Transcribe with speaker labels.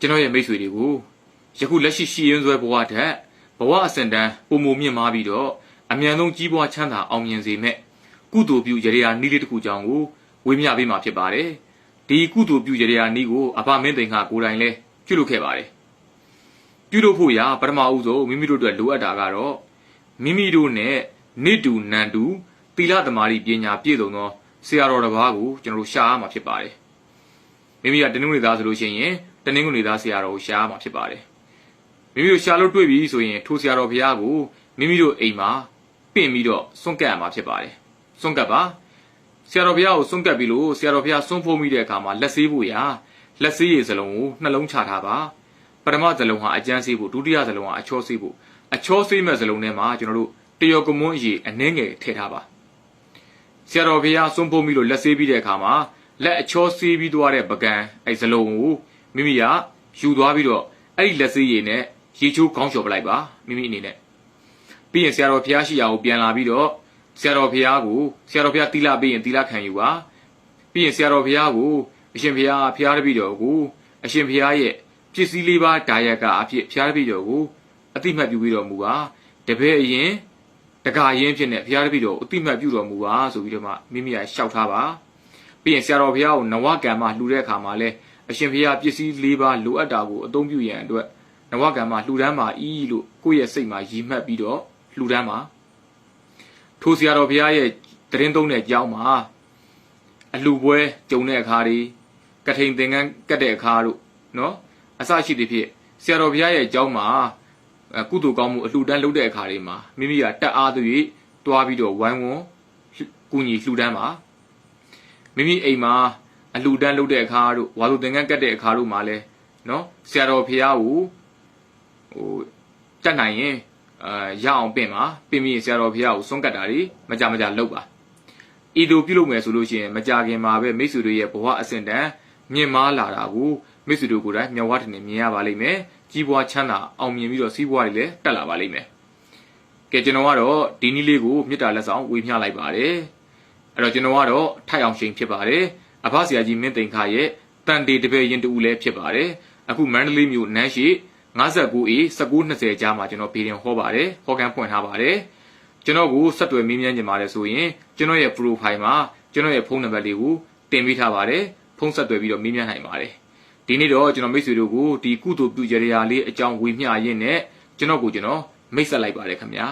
Speaker 1: ကျွန်တော်ရဲ့မိတ်ဆွေတွေကိုယခုလက်ရှိရှိရင်းစွဲဘဝထက်ဘဝအစင်တန်းပုံမမြင့်မားပြီးတော့အမြန်ဆုံးကြီးပွားချမ်းသာအောင်မြင်စေမဲ့ကုသိုလ်ပြုရရေယာနီးလေးတစ်ခုကြောင့်ကိုဝေမျှပေးမှာဖြစ်ပါတယ်ဒီကုသိုလ်ပြုရရေယာနီးကိုအဘမင်းသိန်ခါကိုယ်တိုင်လဲပြုလုပ်ခဲ့ပါတယ်ပြုလုပ်ဖို့ရာပထမဦးဆုံးမိမိတို့အတွက်လိုအပ်တာကတော့မိမိတို့နဲ့နေတူနန်တူသီလသမารိပညာပြည့်စုံသောဆရာတော်တစ်ပါးကိုကျွန်တော်တို့ရှားရမှာဖြစ်ပါတယ် မိမိကတနင်္ဂနွေသားဆိုလို့ရှိရင်တနင်္ဂနွေသားဆရာတော်ကိုရှားရမှာဖြစ်ပါတယ်မိမိတို့ရှားလို့တွေ့ပြီဆိုရင်ထိုဆရာတော်ဘုရားကိုမိမိတို့အိမ်မှာပင့်ပြီးတော့စွန့်ကပ်ရမှာဖြစ်ပါတယ်စွန့်ကပ်ပါဆရာတော်ဘုရားကိုစွန့်ကပ်ပြီးလို့ဆရာတော်ဘုရားစွန့်ဖို့မိတဲ့အခါမှာလက်ဆေးဖို့ရာလက်ဆေးရည်စလုံးကိုနှလုံးချထားပါပထမစလုံးဟာအကျန်းဆေးဖို့ဒုတိယစလုံးဟာအချောဆေးဖို့အချောဆေးမဲ့စလုံးထဲမှာကျွန်တော်တို့တယောကမွန်းအရေအနှဲငယ်ထည့်ထားပါဆရာတော်ဘုရားစွန့်ဖို့မိလို့လက်ဆေးပြီးတဲ့အခါမှာ လက်အချောဆေးပြီးသွားတဲ့ပကံအဲစလုံးကိုမိမိကယူသွားပြီးတော့အဲ့ဒီလက်ဆေးရည်နဲ့ရေချိုးကောင်းလျှော်ပလိုက်ပါမိမိအနေနဲ့ပြီးရင်ဆရာတော်ဘုရားရှိရာကိုပြန်လာပြီးတော့ဆရာတော်ဘုရားကိုဆရာတော်ဘုရားတီလာပြီးရင်တီလာခံယူပါပြီးရင်ဆရာတော်ဘုရားကိုအရှင်ဘုရားဘုရားတပည့်တော်ကိုအရှင်ဘုရားရဲ့ပစ္စည်းလေးပါးဒါယကအဖြစ်ဘုရားတပည့်တော်ကိုအတိမတ်ပြုပြီးတော်မူပါတပည့်အရင်တကာရင်ဖြစ်နေဘုရားတပည့်တော်ကိုအတိမတ်ပြုတော်မူပါဆိုပြီးတော့မှမိမိကလျှောက်ထားပါ ပြီးရင်ဆရာတော်ဘုရားကိုနဝကံမလှူတဲ့အခါမှာလဲအရှင်ဘုရားပစ္စည်းလေးပါးလိုအပ်တာကိုအသုံးပြုရန်အတွက်နဝကံမလှူဒန်းပါဤလို့ကိုယ့်ရဲ့စိတ်မှာရည်မှတ်ပြီးတော့လှူဒန်းပါထိုဆရာတော်ဘုရားရဲ့တရင်သုံးတဲ့ကြောင်းမှာအလှပွဲကြုံတဲ့အခါတွေကထိန်သင်္ကန်းကတ်တဲ့အခါတို့နော်အစရှိသဖြင့်ဆရာတော်ဘုရားရဲ့ကြောင်းမှာအကုသိုလ်ကောင်းမှုအလှူဒန်းလုပ်တဲ့အခါတွေမှာမိမိကတက်အားသွေးတွားပြီးတော့ဝိုင်းဝန်းကူညီလှူဒန်းပါ မိမိအိမ်မှာအလှူဒန်းလုပ်တဲ့အခါတို့ဝါသူသင်္ကန်းကတ်တဲ့အခါတို့မှာလဲနော်ဆရာတော်ဘုရားကိုဟိုတက်နိုင်ရင်အာရအောင်ပင့်ပါပင့်ပြီးရင်ဆရာတော်ဘုရားကိုစွန့်ကတ်တာတွေမကြမကြလုပ်ပါဤသို့ပြုလုပ်မယ်ဆိုလို့ရှိရင်မကြခင်မှာပဲမိတ်ဆွေတို့ရဲ့ဘဝအဆင့်တန်းမြင့်မားလာတာကိုမိတ်ဆွေတို့ကိုယ်တိုင်မျက်ဝါးထင်မြင်ရပါလိမ့်မယ်ကြီးပွားချမ်းသာအောင်မြင်ပြီးတော့စီးပွားတွေလည်းတက်လာပါလိမ့်မယ်ကဲကျွန်တော်ကတော့ဒီနည်းလေးကိုမေတ္တာလက်ဆောင်ဝေမျှလိုက်ပါတယ် အဲ့တော့ကျွန်တော်ကတော့ထိုက်အောင်ရှင်ဖြစ်ပါတယ်အဖဆရာကြီးမင်းသိန်ခါရဲ့တန်တေတပည့်ရင်တူလည်းဖြစ်ပါတယ်အခုမန္တလေးမြို့နန်းရှိ 59A 1920ကြားမှာကျွန်တော်ဗီဒီယိုဟောပါတယ်ဟောကန်းဖွင့်ထားပါတယ်ကျွန်တော်ကိုဆက်သွယ်မေးမြန်းကြပါတယ်ဆိုရင်ကျွန်တော်ရဲ့ profile မှာကျွန်တော်ရဲ့ဖုန်းနံပါတ်လေးကိုတင်ပေးထားပါတယ်ဖုန်းဆက်သွယ်ပြီးတော့မေးမြန်းနိုင်ပါတယ်ဒီနေ့တော့ကျွန်တော်မိတ်ဆွေတို့ကိုဒီကုသိုလ်ပြုကြရာလေးအကြောင်းဝေမျှရင်းနဲ့ကျွန်တော်ကိုကျွန်တော်မိတ်ဆက်လိုက်ပါတယ်ခင်ဗျာ